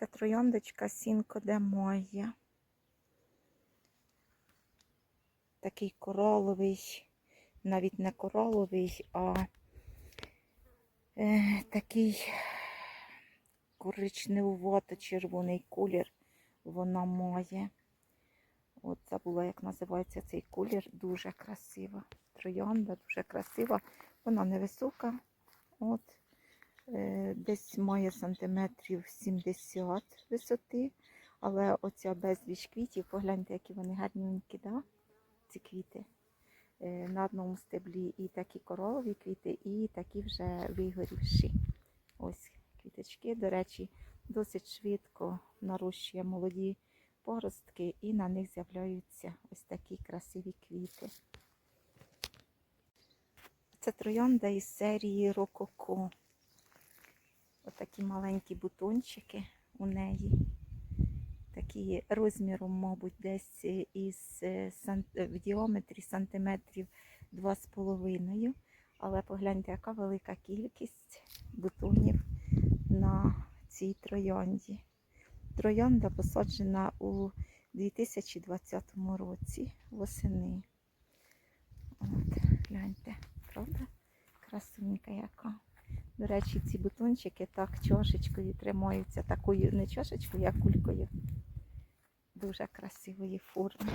Це трояндочка Сінко де Моє. Такий кораловий, навіть не кораловий, а е, такий коричневувато-червоний колір вона має. От забула, як називається цей колір. Дуже красива. Троянда, дуже красива. Вона невисока. От, десь має сантиметрів 70 висоти. Але оця безліч квітів, погляньте, які вони гарненькі, да? ці квіти. Е, на одному стеблі і такі коралові квіти, і такі вже вигорівші. Ось квіточки. До речі, досить швидко нарощує молоді поростки, і на них з'являються ось такі красиві квіти. Це троянда із серії Рококо. Отакі маленькі бутончики у неї. Такі розміром, мабуть, десь із е, е, в діаметрі сантиметрів 2,5. Але погляньте, яка велика кількість бутонів на цій троянді. Троянда посаджена у 2020 році восени. От, гляньте, правда? Красунька яка. До речі, ці бутончики так чашечкою тримаються, такою не чашечкою, а кулькою. Дуже красивої форми.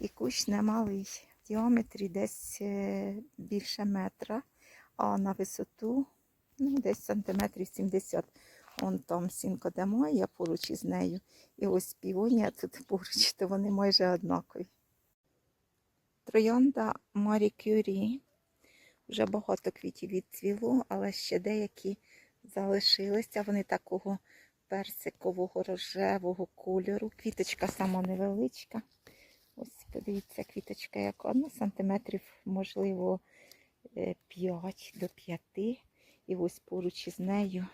І кущ немалий в діаметрі десь е, більше метра, а на висоту ну, десь сантиметрів 70. Он там сінко де моя поруч із нею. І ось півонія тут поруч, то вони майже однакові. Троянда Марі Кюрі. Вже багато квітів відцвіло, але ще деякі залишилися. Вони такого персикового рожевого кольору. Квіточка сама невеличка. Ось подивіться, квіточка яка ну, сантиметрів, можливо, 5 до 5. І ось поруч із нею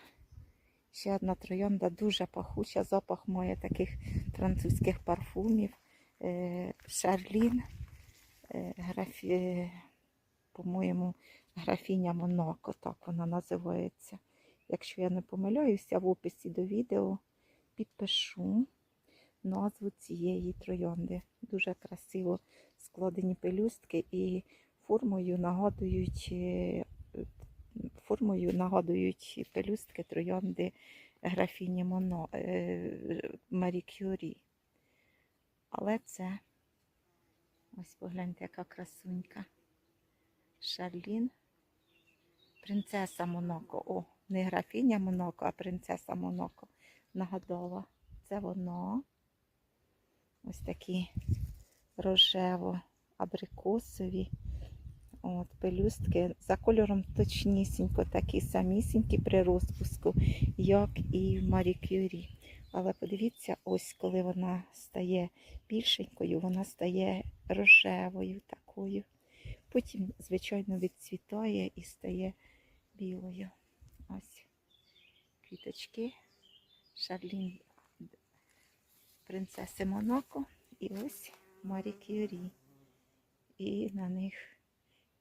ще одна троянда дуже пахуча. Запах має таких французьких парфумів. Е, Шарлін, е, графі, е, по-моєму, графіня Монако, так вона називається. Якщо я не помиляюся, в описі до відео підпишу назву цієї троянди. Дуже красиво складені пелюстки і формою нагадують, е, формою нагадують пелюстки троянди графіні Моно, е, Марі Кюрі. Але це ось погляньте, яка красунька. Шарлін. Принцеса Монако. О, не графіня Монако, а принцеса Монако. Нагадала. Це воно. Ось такі рожево-абрикосові. От, пелюстки за кольором точнісінько, такі самісінькі при розпуску, як і в Марі Кюрі. Але подивіться, ось коли вона стає більшенькою, вона стає рожевою такою. Потім, звичайно, відцвітає і стає білою. Ось квіточки, Шарлін принцеси Монако і ось Марі Кюрі. І на них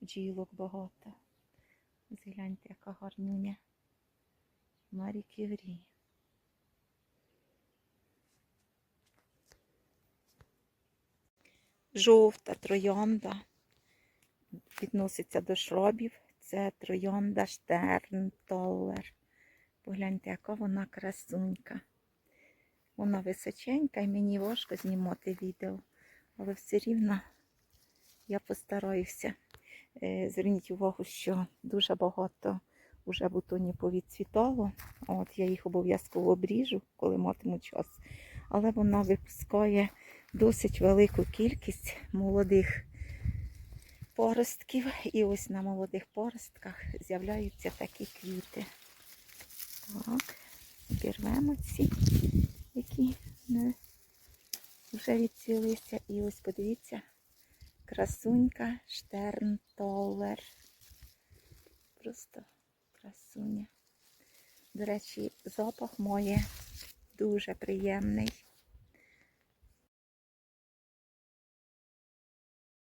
бджілок багато. Згляньте, яка гарнюня. Марі Кюрі. Жовта троянда відноситься до шробів. Це троянда Штернтоллер. Погляньте, яка вона красунька. Вона височенька і мені важко знімати відео, але все рівно я постараюся. Е, Зверніть увагу, що дуже багато вже бутонів повідцвітало. От я їх обов'язково обріжу, коли матиму час. Але вона випускає досить велику кількість молодих поростків. І ось на молодих поростках з'являються такі квіти. Так, пірвемо ці, які не вже відцвілися. І ось подивіться, красунька Штернтоллер. Просто красуня. До речі, запах має дуже приємний.